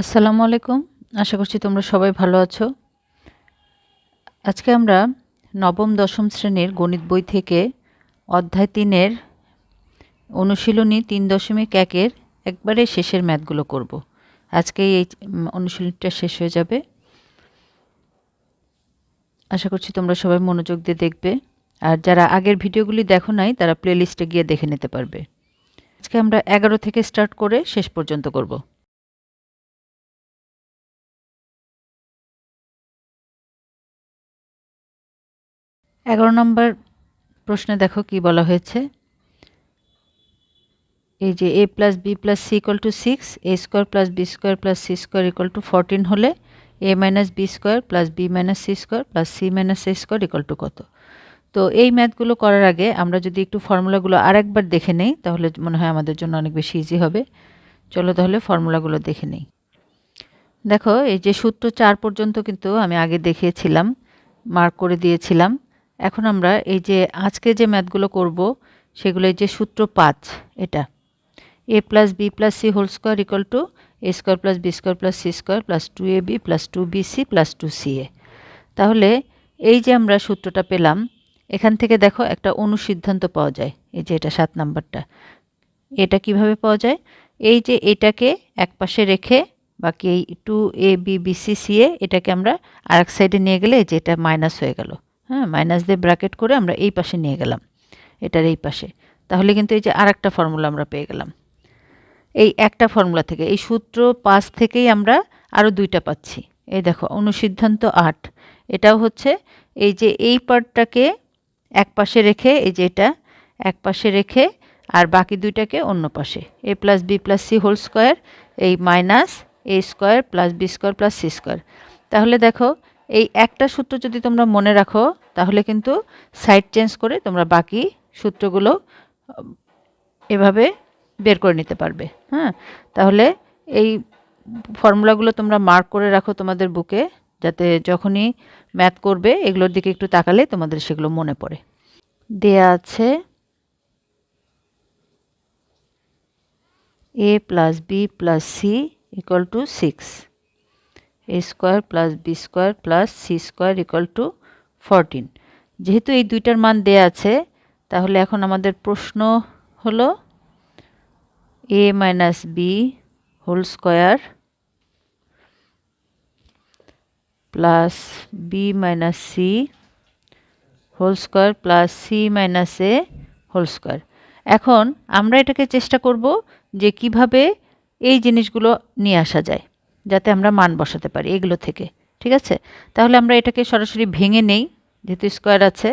আসসালামু আলাইকুম। আশা করছি তোমরা সবাই ভালো আছো। আজকে আমরা নবম, দশম শ্রেণির গণিত বই থেকে অধ্যায় তিনের অনুশীলনী তিন দশমিক একের একবারে শেষের ম্যাথগুলো করব। আজকে এই অনুশীলনীটা শেষ হয়ে যাবে। আশা করছি তোমরা সবাই মনোযোগ দিয়ে দেখবে। আর যারা আগের ভিডিওগুলি দেখো নাই, তারা প্লেলিস্টে গিয়ে দেখে নিতে পারবে। আজকে আমরা এগারো থেকে স্টার্ট করে শেষ পর্যন্ত করব। এগারো নম্বর প্রশ্নে দেখো কি বলা হয়েছে। এই যে A plus B plus C equal to six A square plus B square plus C square equal to fourteen হলে A minus B square plus B minus C square plus C minus A square equal to কত? তো এই ম্যাথগুলো করার আগে আমরা যদি একটু ফর্মুলাগুলো আরেকবার দেখে নেই, তাহলে মনে হয় আমাদের জন্য অনেক বেশি ইজি হবে। চলো তাহলে ফর্মুলাগুলো দেখে নেই। দেখো, এই যে সূত্র চার পর্যন্ত কিন্তু আমি আগে দেখিয়েছিলাম মার্ক করে দিয়েছিলাম। এখন আমরা এই যে আজকে যে ম্যাথগুলো করব, সেগুলো যে সূত্র পাঁচ, এটা। A plus B plus C whole square equal to A square plus B square plus C square plus two A B plus two B C plus two C A তাহলে এই যে আমরা সূত্রটা পেলাম, এখান থেকে দেখো একটা অনুসিদ্ধান্ত পাওয়া যায়, এই যে এটা সাত নাম্বারটা। এটা কীভাবে পাওয়া যায়? এই যে এটাকে এক পাশে রেখে বাকি এই two A B B C C A এটাকে আমরা আরেক সাইডে নিয়ে গেলে যে এটা মাইনাস হয়ে গেল। হ্যাঁ মাইনাস দিয়ে ব্র্যাকেট করে আমরা এই পাশে নিয়ে গেলাম। এটার এই পাশে। তাহলে কিন্তু এই যে আরেকটা ফর্মুলা আমরা পেয়ে গেলাম। এই একটা ফর্মুলা থেকে, এই সূত্র পাঁচ থেকেই আমরা আরও দুইটা পাচ্ছি। এই দেখো, অনুসিদ্ধান্ত আট। এটাও হচ্ছে এই যে এই পার্টটাকে এক পাশে রেখে, এই যে এটা এক পাশে রেখে আর বাকি দুইটাকে অন্য পাশে। A plus B plus C whole square এই minus A square plus B square plus C square তাহলে দেখো এই একটা সূত্র যদি তোমরা মনে রাখো, তাহলে কিন্তু সাইড চেঞ্জ করে তোমরা বাকি সূত্রগুলো এভাবে বের করে নিতে পারবে। হ্যাঁ? তাহলে এই ফর্মুলাগুলো তোমরা মার্ক করে রাখো তোমাদের বুকে যাতে যখনই ম্যাথ করবে, এগুলোর দিকে একটু তাকালে তোমাদের সেগুলো মনে পড়ে। দেয়া আছে A plus B plus C equal to six A square plus B square plus C square equal to fourteen যেহেতু এই দুইটার মান দেয়া আছে, তাহলে এখন আমাদের প্রশ্ন হলো A minus B whole square plus B minus C whole square plus C minus A whole square এখন আমরা এটাকে চেষ্টা করব যে কীভাবে এই জিনিসগুলো নিয়ে আসা যায়। যাতে আমরা মান বসাতে পারি এগুলো থেকে, ঠিক আছে? তাহলে আমরা এটাকে সরাসরি ভেঙে নেই, যেহেতু স্কোয়ার আছে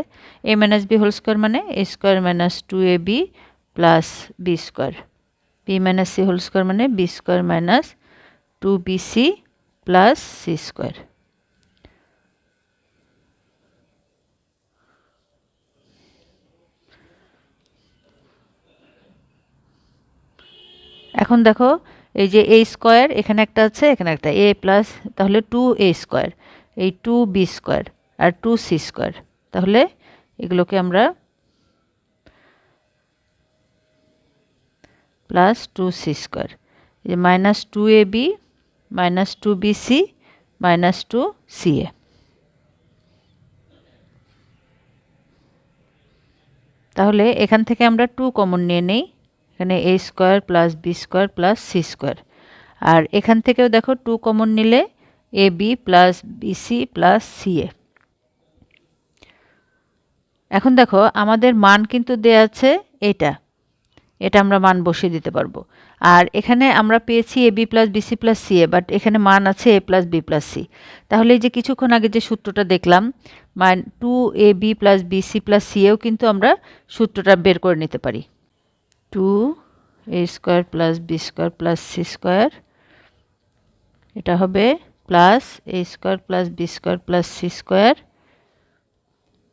A minus B whole square মানে A square minus two A B plus B square B minus C whole square মানে B square minus two B C plus C square এখন দেখো এই যে এ স্কোয়ার এখানে একটা আছে, এখানে একটা এ প্লাস তাহলে টু এ স্কোয়ার এই টু বি স্কোয়ার আর টু সি স্কোয়ার তাহলে এগুলোকে আমরা প্লাস টু সি স্কোয়ার এই যে minus two A B minus two B C minus two C A তাহলে এখান থেকে আমরা টু কমন নিয়ে নেই। এখানে A square plus B square plus C square আর এখান থেকেও দেখো টু কমন নিলে A B plus BC plus C A এখন দেখো আমাদের মান কিন্তু দেয়া আছে এটা। এটা আমরা মান বসিয়ে দিতে পারব। আর এখানে আমরা পেয়েছি A B plus BC plus C A but এখানে মান আছে A plus B plus C তাহলে এই যে কিছুক্ষণ আগে যে সূত্রটা দেখলাম, মান two A B plus BC plus C A কিন্তু আমরা সূত্রটা বের করে নিতে পারি। Two A square plus B square plus C square. এটা হবে plus A square plus B square plus C square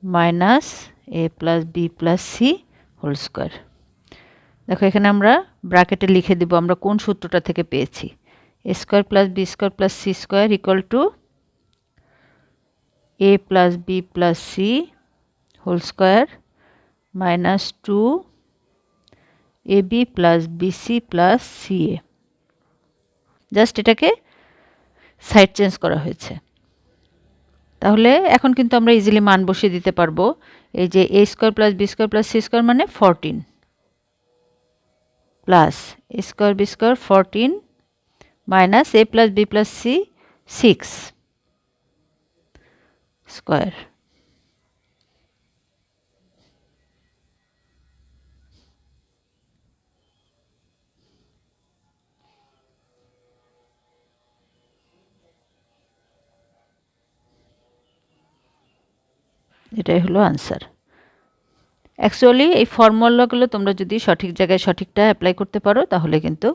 minus A plus B plus C whole square. দেখো, এখানে আমরা ব্র্যাকেটে লিখে দিব আমরা কোন সূত্রটা থেকে পেয়েছি। A square plus B square plus C square equal to A plus B plus C whole square minus two A B plus BC plus C A just এটাকে সাইড চেঞ্জ করা হয়েছে। তাহলে এখন কিন্তু আমরা ইজিলি মান বসিয়ে দিতে পারব। এই যে A square plus B square plus C square মানে fourteen plus A square B square fourteen minus A plus B plus C six square এটাই হলো আনসার অ্যাকচুয়ালি এই ফর্মুলাগুলো তোমরা যদি সঠিক জায়গায় সঠিকটা অ্যাপ্লাই করতে পারো, তাহলে কিন্তু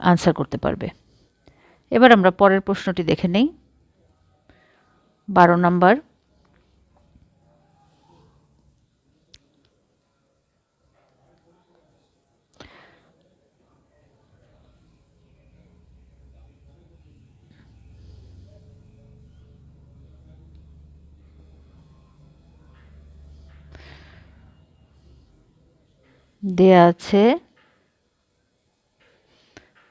আনসার করতে পারবে। এবার আমরা পরের প্রশ্নটি দেখে নেই। বারো নম্বর দেয়া আছে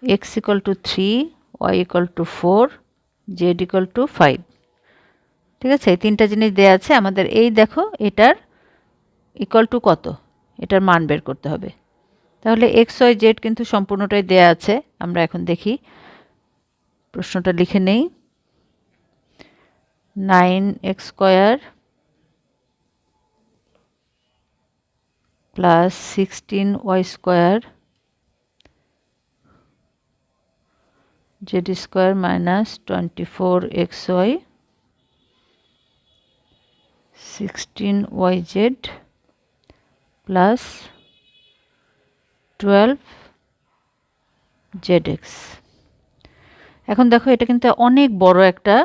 X equal to three Y equal to four Z equal to five ঠিক আছে? এই তিনটা জিনিস দেয়া আছে। আমাদের এই দেখো, এটার ইকাল টু কত? এটার মান বের করতে হবে। তাহলে এক্স ওয়াই জেড কিন্তু সম্পূর্ণটাই দেয়া আছে। আমরা এখন দেখি। প্রশ্নটা লিখে নেই। Nine X square plus 16y square z square minus 24xy 16yz plus 12 zx এখন দেখো এটা কিন্তু অনেক বড় একটা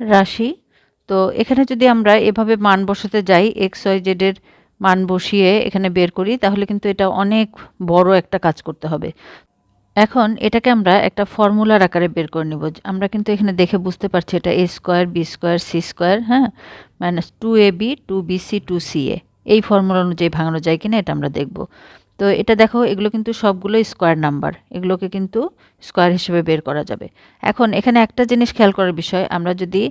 রাশি। তো এখানে যদি আমরা এভাবে মান বসাতে যাই এক্স ওয়াই জেডের মান বসিয়ে এখানে বের করি, তাহলে কিন্তু এটা অনেক বড় একটা কাজ করতে হবে। এখন এটাকে আমরা একটা ফর্মুলার আকারে বের করে নেব। আমরা কিন্তু এখানে দেখে বুঝতে পারছি এটা A square B square C square হ্যাঁ? Minus two A B two B C two C A এই ফর্মুলা অনুযায়ী ভাঙানো যায় কিনা এটা আমরা দেখব। তো এটা দেখো, এগুলো কিন্তু সবগুলো স্কোয়ার নাম্বার এগুলোকে কিন্তু স্কোয়ার হিসেবে বের করা যাবে। এখন এখানে একটা জিনিস খেয়াল করার বিষয়, আমরা যদি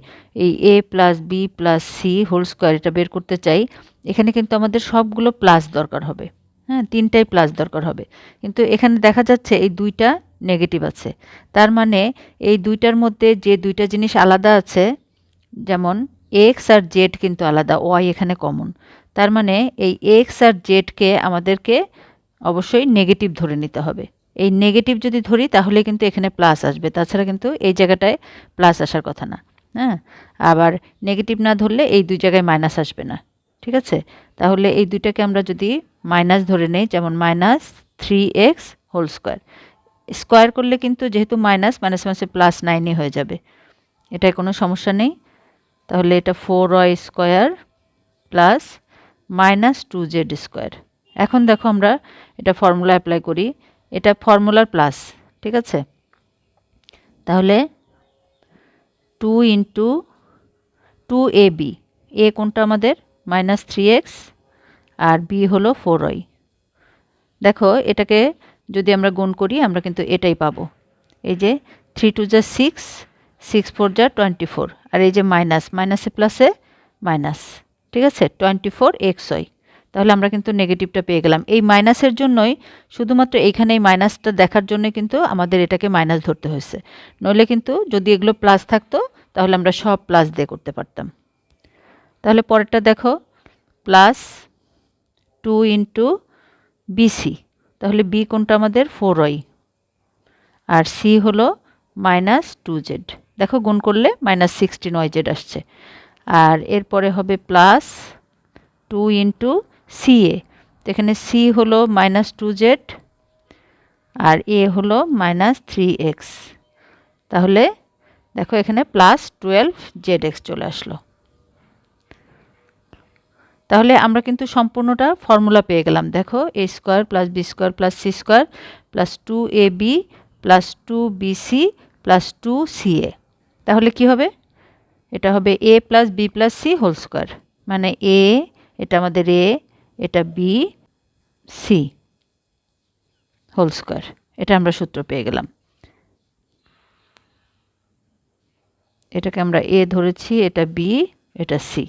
এই A plus B plus C whole square এটা বের করতে চাই, এখানে কিন্তু আমাদের সবগুলো প্লাস দরকার হবে। হ্যাঁ তিনটাই প্লাস দরকার হবে। কিন্তু এখানে দেখা যাচ্ছে এই দুইটা নেগেটিভ আছে। তার মানে এই দুইটার মধ্যে যে দুইটা জিনিস আলাদা আছে, যেমন এক্স আর জেড কিন্তু আলাদা ওয়াই এখানে কমন তার মানে এই এক্স আর জেডকে আমাদেরকে অবশ্যই নেগেটিভ ধরে নিতে হবে। এই নেগেটিভ যদি ধরি, তাহলে কিন্তু এখানে প্লাস আসবে। তাছাড়া কিন্তু এই জায়গাটায় প্লাস আসার কথা না। হ্যাঁ? আবার নেগেটিভ না ধরলে এই দুই জায়গায় মাইনাস আসবে না। ঠিক আছে? তাহলে এই দুইটাকে আমরা যদি মাইনাস ধরে নেই, যেমন minus three X whole square square করলে কিন্তু যেহেতু মাইনাস মাইনাস মাসে প্লাস নাইনই হয়ে যাবে। এটায় কোনো সমস্যা নেই। তাহলে এটা four Y square plus minus two Z square এখন দেখো আমরা এটা ফর্মুলা অ্যাপ্লাই করি। এটা ফর্মুলার প্লাস ঠিক আছে? তাহলে two into two A B A কোনটা আমাদের? মাইনাস থ্রি এক্স আর বি হলো ফোর ওয়াই দেখো, এটাকে যদি আমরা গুণ করি, আমরা কিন্তু এটাই পাবো। এই যে থ্রি টু যা সিক্স সিক্স ফোর যা টোয়েন্টি ফোর আর এই যে মাইনাস মাইনাসে প্লাসে মাইনাস ঠিক আছে? টোয়েন্টি ফোর এক্স ওয়াই তাহলে আমরা কিন্তু নেগেটিভটা পেয়ে গেলাম। এই মাইনাসের জন্যই শুধুমাত্র এইখানে এই মাইনাসটা দেখার জন্য কিন্তু আমাদের এটাকে মাইনাস ধরতে হয়েছে। নইলে কিন্তু যদি এগুলো প্লাস থাকতো, তাহলে আমরা সব প্লাস দিয়ে করতে পারতাম। তাহলে পরেরটা দেখো প্লাস টু ইন্টু বিসি তাহলে বি কোনটা আমাদের? ফোর ওয়াই আর সি হলো মাইনাস টু জেড দেখো গুণ করলে মাইনাস সিক্সটিন ওয়াই জেড আসছে। আর এরপরে হবে plus two into C A এখানে সি হলো মাইনাস টু জেড আর এ হলো মাইনাস থ্রি এক্স তাহলে দেখো এখানে প্লাস টুয়েলভ জেড এক্স চলে আসলো। তাহলে আমরা কিন্তু সম্পূর্ণটা ফর্মুলা পেয়ে গেলাম। দেখো A square plus B square plus C square plus two A B plus two B C plus two C A তাহলে কি হবে? এটা হবে A plus B plus C whole square মানে এ এটা আমাদের এ এটা বি সি হোল স্কোয়ার এটা আমরা সূত্র পেয়ে গেলাম। এটাকে আমরা এ ধরেছি, এটা বি এটা সি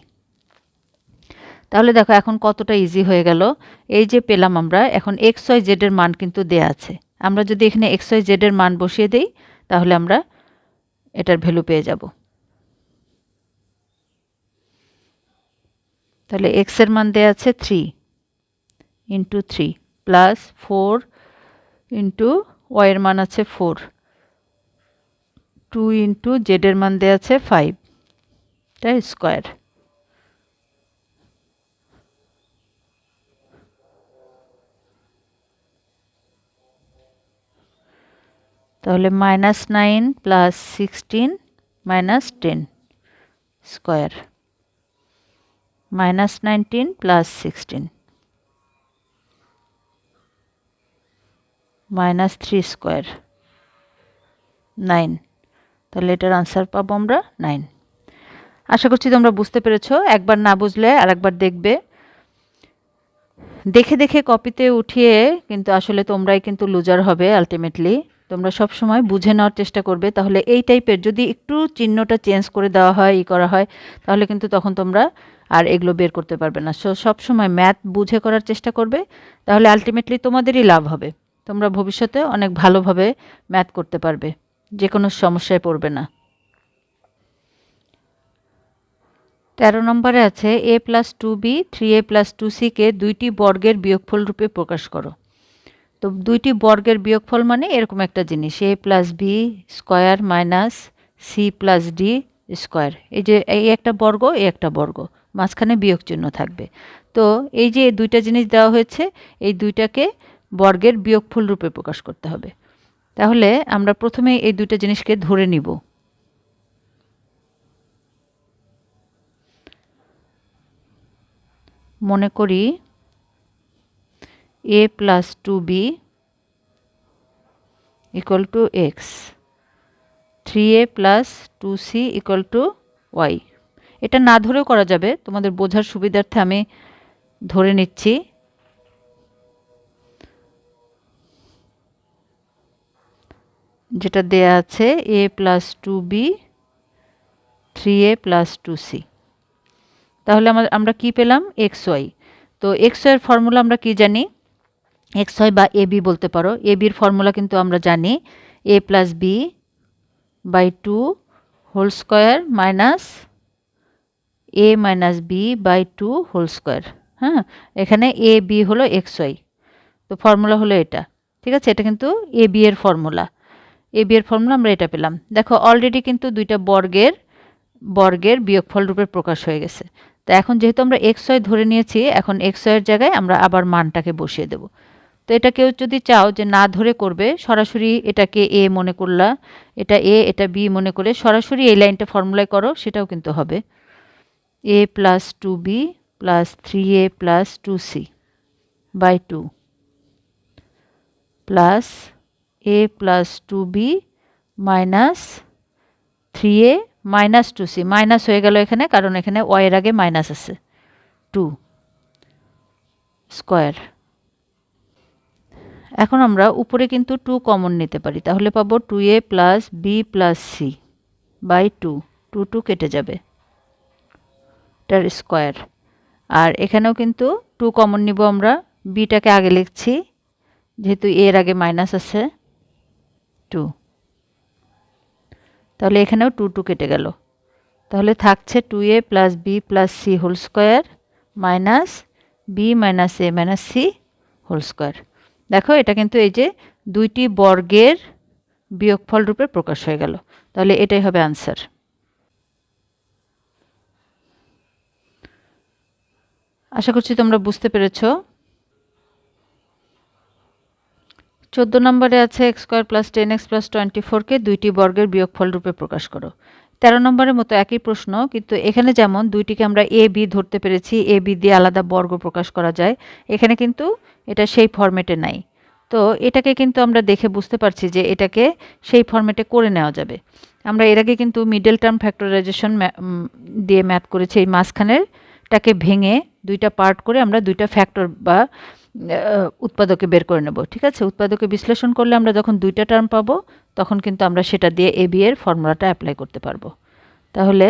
তাহলে দেখো, এখন কতটা ইজি হয়ে গেল। এই যে পেলাম আমরা, এখন এক্স ওয়াই জেডের মান কিন্তু দেয়া আছে। আমরা যদি এখানে এক্স ওয়াই জেডের মান বসিয়ে দিই, তাহলে আমরা এটার ভ্যালু পেয়ে যাব। তাহলে এক্সের মান দেয়া আছে three into three plus four into ওয়াইয়ের মান আছে ফোর টু ইন্টু জেডের মান দেওয়া আছে ফাইভ এটা স্কোয়ার তাহলে minus nine plus sixteen minus ten square minus nineteen plus sixteen minus three square nine তাহলে এটার আনসার পাবো আমরা নাইন আশা করছি তোমরা বুঝতে পেরেছ। একবার না বুঝলে আরেকবার দেখবে। দেখে দেখে কপিতে উঠিয়ে কিন্তু আসলে তোমরাই কিন্তু লুজার হবে আলটিমেটলি তোমরা সব সময় বুঝে নেওয়ার চেষ্টা করবে। তাহলে এই টাইপের যদি একটু চিহ্নটা চেঞ্জ করে দেওয়া হয়, ই করা হয়, তাহলে কিন্তু তখন তোমরা আর এগুলো বের করতে পারবে না। সো সব সময় ম্যাথ বুঝে করার চেষ্টা করবে। তাহলে আলটিমেটলি তোমাদেরই লাভ হবে। তোমরা ভবিষ্যতে অনেক ভালোভাবে ম্যাথ করতে পারবে। যে কোনো সমস্যায় পড়বে না। তেরো নম্বরে আছে, A plus two B, three A plus two সিকে দুইটি বর্গের বিয়োগফল রূপে প্রকাশ করো। তো দুইটি বর্গের বিয়োগফল মানে এরকম একটা জিনিস, A plus B square minus C plus D square. এই যে এই একটা বর্গ, এই একটা বর্গ, মাঝখানে বিয়োগ চিহ্ন থাকবে। তো এই যে দুইটা জিনিস দেওয়া হয়েছে, এই দুইটাকে বর্গের বিয়োগফল রূপে প্রকাশ করতে হবে। তাহলে আমরা প্রথমে এই দুইটা জিনিসকে ধরে নিব। মনে করি A plus two B equal to X three A plus two C equal to Y এটা না ধরেও করা যাবে, তোমাদের বোঝার সুবিধার্থে আমি ধরে নিচ্ছি। যেটা দেয়া আছে A plus two B three A plus two C তাহলে আমার আমরা কি পেলাম? এক্স ওয়াই তো এক্স ওয়াইয়ের ফর্মুলা আমরা কি জানি? এক্স ওয়াই বা এ বি বলতে পারো। এ বির ফর্মুলা কিন্তু আমরা জানি A plus B by two whole square minus A minus B by two whole square হ্যাঁ? এখানে এ বি হলো এক্স ওয়াই তো ফর্মুলা হলো এটা। ঠিক আছে? এটা কিন্তু এ বি এর ফর্মুলা এ বি এর ফর্মুলা আমরা এটা পেলাম। দেখো অলরেডি কিন্তু দুইটা বর্গের বর্গের বিয়োগফল রূপে প্রকাশ হয়ে গেছে। তো এখন যেহেতু আমরা এক্স ওয়াই ধরে নিয়েছি, এখন এক্স ওয়ের জায়গায় আমরা আবার মানটাকে বসিয়ে দেব। তো এটা কেউ যদি চাও যে না ধরে করবে, সরাসরি এটাকে এ মনে করলা, এটা এ এটা বি মনে করে সরাসরি এই লাইনটা ফর্মুলায় করো, সেটাও কিন্তু হবে। A plus two B plus three A plus two C by two plus A plus two B minus three A minus two C minus হয়ে গেল এখানে, কারণ এখানে ওয়ের আগে মাইনাস আছে। টু স্কোয়ার এখন আমরা উপরে কিন্তু টু কমন নিতে পারি। তাহলে পাবো two A plus B plus C by two two two কেটে যাবে। এটার স্কোয়ার আর এখানেও কিন্তু টু কমন নিব আমরা। বিটাকে আগে লিখছি, যেহেতু এর আগে মাইনাস আছে। টু। তাহলে এখানেও টু টু কেটে গেল। তাহলে থাকছে two A plus B plus C whole square minus B minus A minus C whole square. দেখো এটা কিন্তু এই যে দুইটি বর্গের বিয়োগফল রূপে প্রকাশ হয়ে গেল। তাহলে এটাই হবে আনসার আশা করছি তোমরা বুঝতে পেরেছ। চোদ্দ নম্বরে আছে X square plus ten X plus twenty ফোরকে দুইটি বর্গের বিয়োগফল রূপে প্রকাশ করো। তেরো নম্বরের মতো একই প্রশ্ন, কিন্তু এখানে যেমন দুইটিকে আমরা এ, বি ধরতে পেরেছি, এ, বি দিয়ে আলাদা বর্গ প্রকাশ করা যায়, এখানে কিন্তু এটা সেই ফরম্যাটে নাই। তো এটাকে কিন্তু আমরা দেখে বুঝতে পারছি যে এটাকে সেই ফরম্যাটে করে নেওয়া যাবে। আমরা এর আগে কিন্তু মিডল টার্ম ফ্যাক্টরাইজেশন দিয়ে ম্যাথ করেছি, এই মাঝখানেরটাকে ভেঙে দুইটা পার্ট করে আমরা দুইটা ফ্যাক্টর বা উৎপাদকে বের করে নেব, ঠিক আছে? উৎপাদকে বিশ্লেষণ করলে আমরা যখন দুইটা টার্ম পাবো, তখন কিন্তু আমরা সেটা দিয়ে এ বি এর ফর্মুলাটা অ্যাপ্লাই করতে পারব। তাহলে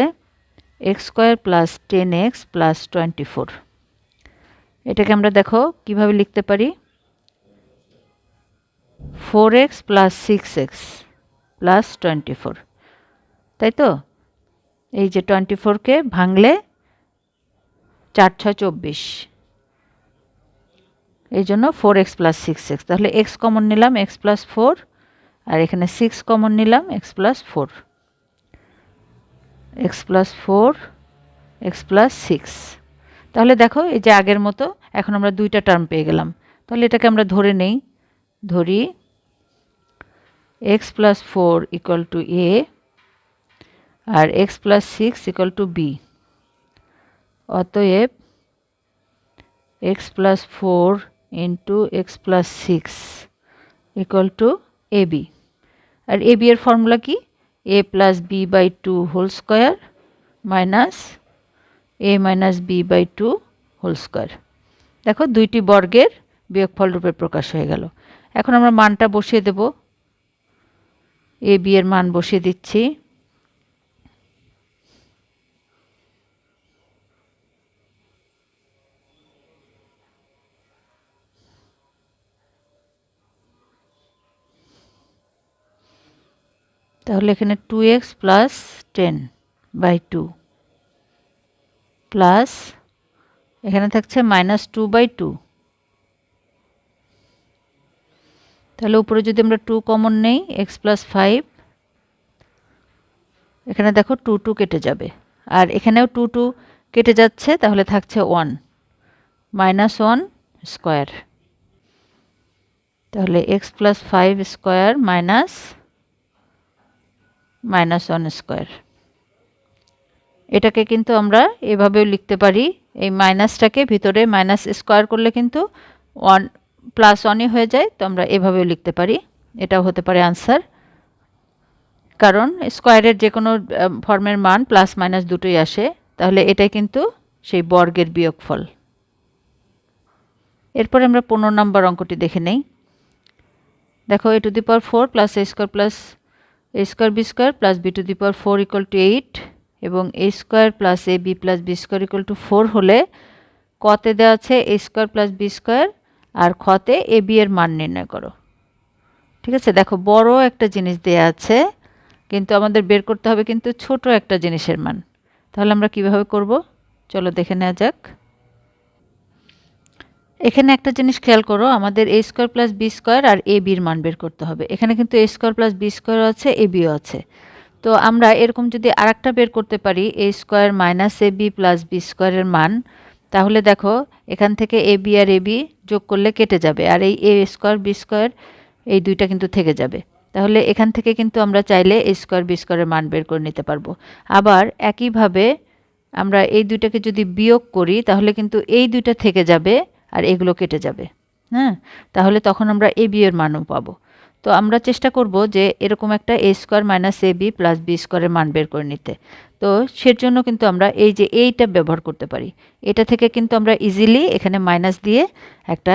X square plus ten X plus twenty four এটাকে আমরা দেখো, কীভাবে লিখতে পারি? Four X plus six X plus twenty four তাই তো? এই যে টোয়েন্টি ফোরকে ভাঙলে চার ছয় চব্বিশ। এই জন্য four x plus six x তাহলে এক্স কমন নিলাম এক্স প্লাস ফোর আর এখানে সিক্স কমন নিলাম x plus four x plus four x plus six তাহলে দেখো, এই যে আগের মতো, এখন আমরা দুইটা টার্ম পেয়ে গেলাম। তাহলে এটাকে আমরা ধরে নেই। ধরি x plus four equal to A R x plus six equal to B অতএব x plus four into x plus six equal to A B R A B এর ফর্মুলা কি? A plus B by two whole square minus A minus B by two whole square দেখো, দুইটি বর্গের বিয়োগফল রূপে প্রকাশ হয়ে গেল। এখন আমরা মানটা বসিয়ে দেব। এ বি এর মান বসিয়ে দিচ্ছি। তাহলে এখানে two x plus ten by two plus এখানে থাকছে মাইনাস টু বাই টু তাহলে উপরে যদি আমরা টু কমন নেই এক্স প্লাস ফাইভ এখানে দেখো টু টু কেটে যাবে। আর এখানেও টু টু কেটে যাচ্ছে, তাহলে থাকছে ওয়ান মাইনাস ওয়ান স্কোয়ার তাহলে x plus five square minus minus one square এটাকে কিন্তু আমরা এভাবেও লিখতে পারি। এই মাইনাসটাকে ভিতরে মাইনাস স্কোয়ার করলে কিন্তু ওয়ান প্লাস ওয়ানই হয়ে যায়, তো আমরা এভাবেও লিখতে পারি। এটাও হতে পারে আনসার কারণ স্কোয়ারের যে কোনো ফর্মের মান প্লাস মাইনাস দুটোই আসে, তাহলে এটাই কিন্তু সেই বর্গের বিয়োগফল। এরপর আমরা পনেরো নম্বর অঙ্কটি দেখে নেই। দেখো A to the power four plus A square plus A square B square plus B to the power four equal to eight এবং A square plus A B plus B square equal to four হলে কতে দেওয়া আছে A square plus B square আর খতে A B এর মান নির্ণয় করো। ঠিক আছে? দেখো, বড় একটা জিনিস দেয়া আছে, কিন্তু আমাদের বের করতে হবে কিন্তু ছোট একটা জিনিসের মান। তাহলে আমরা কীভাবে করব? চলো দেখে নেওয়া যাক। এখানে একটা জিনিস খেয়াল করো, আমাদের A square plus B square আর এ বির মান বের করতে হবে। এখানে কিন্তু A square plus B square আছে এ বিও আছে। তো আমরা এরকম যদি আরেকটা বের করতে পারি A square minus A B plus B স্কোয়ারের মান, তাহলে দেখো এখান থেকে এ বি আর এ বি যোগ করলে কেটে যাবে, আর এই এ স্কোয়ার বি স্কোয়ার এই দুইটা কিন্তু থেকে যাবে। তাহলে এখান থেকে কিন্তু আমরা চাইলে এ স্কোয়ার বি স্কোয়ারের মান বের করে নিতে পারব। আবার একইভাবে আমরা এই দুইটাকে যদি বিয়োগ করি, তাহলে কিন্তু এই দুইটা থেকে যাবে আর এগুলো কেটে যাবে। হ্যাঁ? তাহলে তখন আমরা এ বি এর মানও পাব। তো আমরা চেষ্টা করব যে এরকম একটা A square minus A B plus B স্কোয়ারের মান বের করে নিতে। তো সের জন্য কিন্তু আমরা এই যে এইটা ব্যবহার করতে পারি। এটা থেকে কিন্তু আমরা ইজিলি এখানে মাইনাস দিয়ে একটা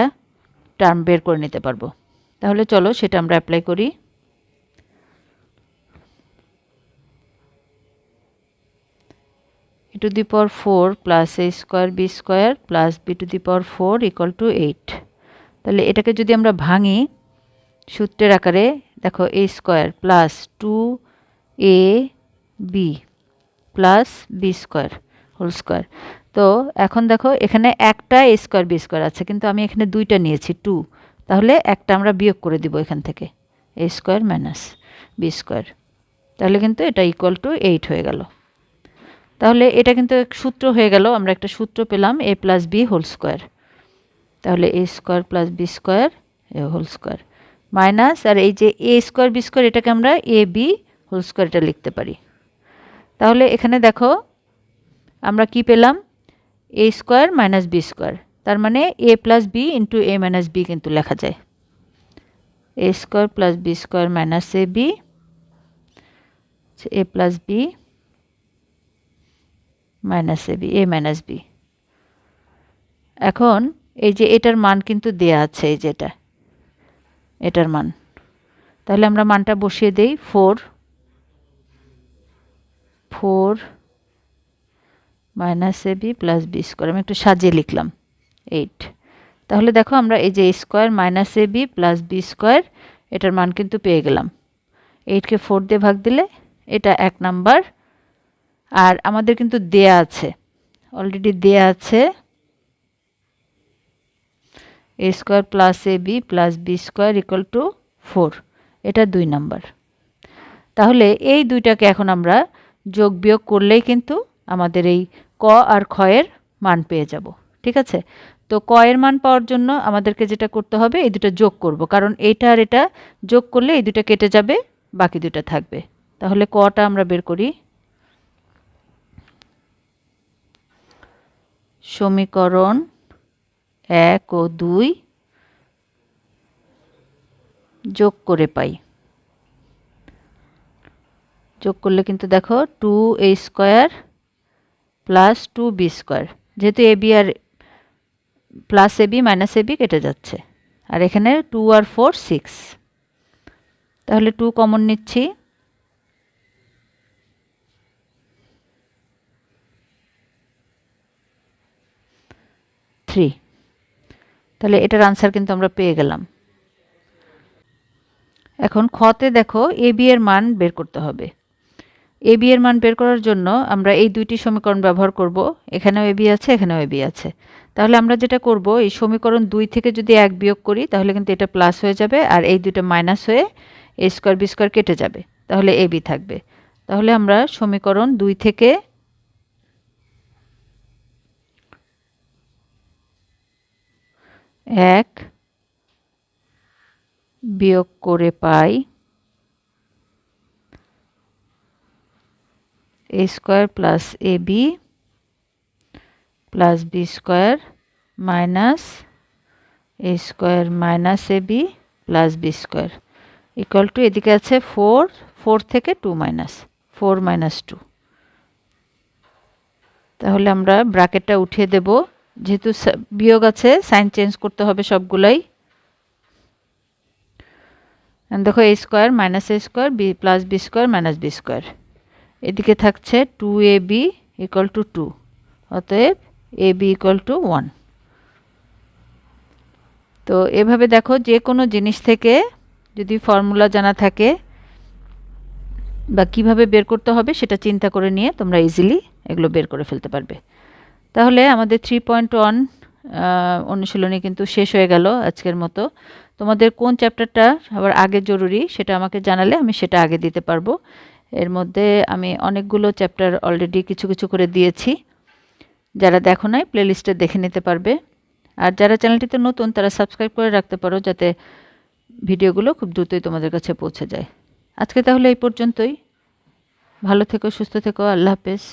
টার্ম বের করে নিতে পারব। তাহলে চলো সেটা আমরা অ্যাপ্লাই করি। To the power four plus A square B square plus B to the power four equal to eight তাহলে এটাকে যদি আমরা ভাঙি, সূত্রের আকারে দেখো A square plus two A B plus B square whole square তো এখন দেখো এখানে একটা এ স্কোয়ার বি স্কোয়ার আছে, কিন্তু আমি এখানে দুইটা নিয়েছি টু তাহলে একটা আমরা বিয়োগ করে দিব এখান থেকে A square minus B square তাহলে কিন্তু এটা ইকুয়াল টু এইট হয়ে গেল। তাহলে এটা কিন্তু এক সূত্র হয়ে গেল, আমরা একটা সূত্র পেলাম A plus B whole square তাহলে A square plus B square A whole square minus আর এই যে এ স্কোয়ার বি স্কোয়ার এটাকে আমরা এ বি হোল স্কোয়ার এটা লিখতে পারি। তাহলে এখানে দেখো, আমরা কি পেলাম? A square minus B square তার মানে A plus B into A minus B কিন্তু লেখা যায়। A square plus B square minus A B A plus B minus A B A minus B এখন এই যে এটার মান কিন্তু দেয়া আছে, এই যেটা এটার মান। তাহলে আমরা মানটা বসিয়ে দেই four four minus A B plus B square আমি একটু সাজিয়ে লিখলাম এইট তাহলে দেখো আমরা এই যে square minus A B plus B square এটার মান কিন্তু পেয়ে গেলাম। এইটকে ফোর দিয়ে ভাগ দিলে এটা এক নাম্বার আর আমাদের কিন্তু দেয়া আছে। অলরেডি দেয়া আছে। A square plus A B plus B square equal to four এটা দুই নাম্বার তাহলে এই দুইটাকে এখন আমরা যোগ বিয়োগ করলেই কিন্তু আমাদের এই ক আর ক্ষয়ের মান পেয়ে যাব। ঠিক আছে? তো কয়ের মান পাওয়ার জন্য আমাদেরকে যেটা করতে হবে, এই দুটো যোগ করব। কারণ এটা আর এটা যোগ করলে এই দুটো কেটে যাবে, বাকি দুটো থাকবে। তাহলে কটা আমরা বের করি? সমীকরণ এক ও দুই যোগ করে পাই। যোগ করলে কিন্তু দেখো two A square plus two B square যেহেতু A B R plus A B minus A B কেটে যাচ্ছে। আর এখানে টু আর ফোর সিক্স তাহলে টু কমন নিচ্ছি। থ্রি তাহলে এটার আনসার কিন্তু আমরা পেয়ে গেলাম। এখন খতে দেখো এ, বি এর মান বের করতে হবে। এ, বি এর মান বের করার জন্য আমরা এই দুইটি সমীকরণ ব্যবহার করব। এখানেও এ, বি আছে, এখানেও এ, বি আছে। তাহলে আমরা যেটা করব, এই সমীকরণ দুই থেকে যদি এক বিয়োগ করি, তাহলে কিন্তু এটা প্লাস হয়ে যাবে আর এই দুটো মাইনাস হয়ে এ স্কোয়ার বি স্কোয়ার কেটে যাবে। তাহলে এ, বি থাকবে। তাহলে আমরা সমীকরণ দুই থেকে এক বিয়োগ করে পাই A square plus A B plus B square minus A square minus A B plus B square. Equal to এদিকে আছে ফোর ফোর থেকে two minus, four minus two. তাহলে আমরা ব্র্যাকেটটা উঠিয়ে দেব। যেহেতু বিয়োগ আছে সাইন চেঞ্জ করতে হবে সবগুলাই। দেখো A square minus A square B plus B square minus B square এদিকে থাকছে two A B equal to two অতএব A B equal to one তো এভাবে দেখো যে কোনো জিনিস থেকে যদি ফর্মুলা জানা থাকে বা কীভাবে বের করতে হবে সেটা চিন্তা করে নিয়ে তোমরা ইজিলি এগুলো বের করে ফেলতে পারবে। তাহলে আমাদের থ্রি পয়েন্ট ওয়ান অনুশীলনী কিন্তু শেষ হয়ে গেল আজকের মতো। তোমাদের কোন চ্যাপ্টারটা আবার আগে জরুরি সেটা আমাকে জানালে আমি সেটা আগে দিতে পারব। এর মধ্যে আমি অনেকগুলো চ্যাপ্টার অলরেডি কিছু কিছু করে দিয়েছি। যারা দেখো নাই প্লেলিস্টে দেখে নিতে পারবে। আর যারা চ্যানেলটিতে নতুন, তারা সাবস্ক্রাইব করে রাখতে পারো যাতে ভিডিওগুলো খুব দ্রুতই তোমাদের কাছে পৌঁছে যায়। আজকে তাহলে এই পর্যন্তই। ভালো থেকো, সুস্থ থেকো, আল্লাহ হাফেজ।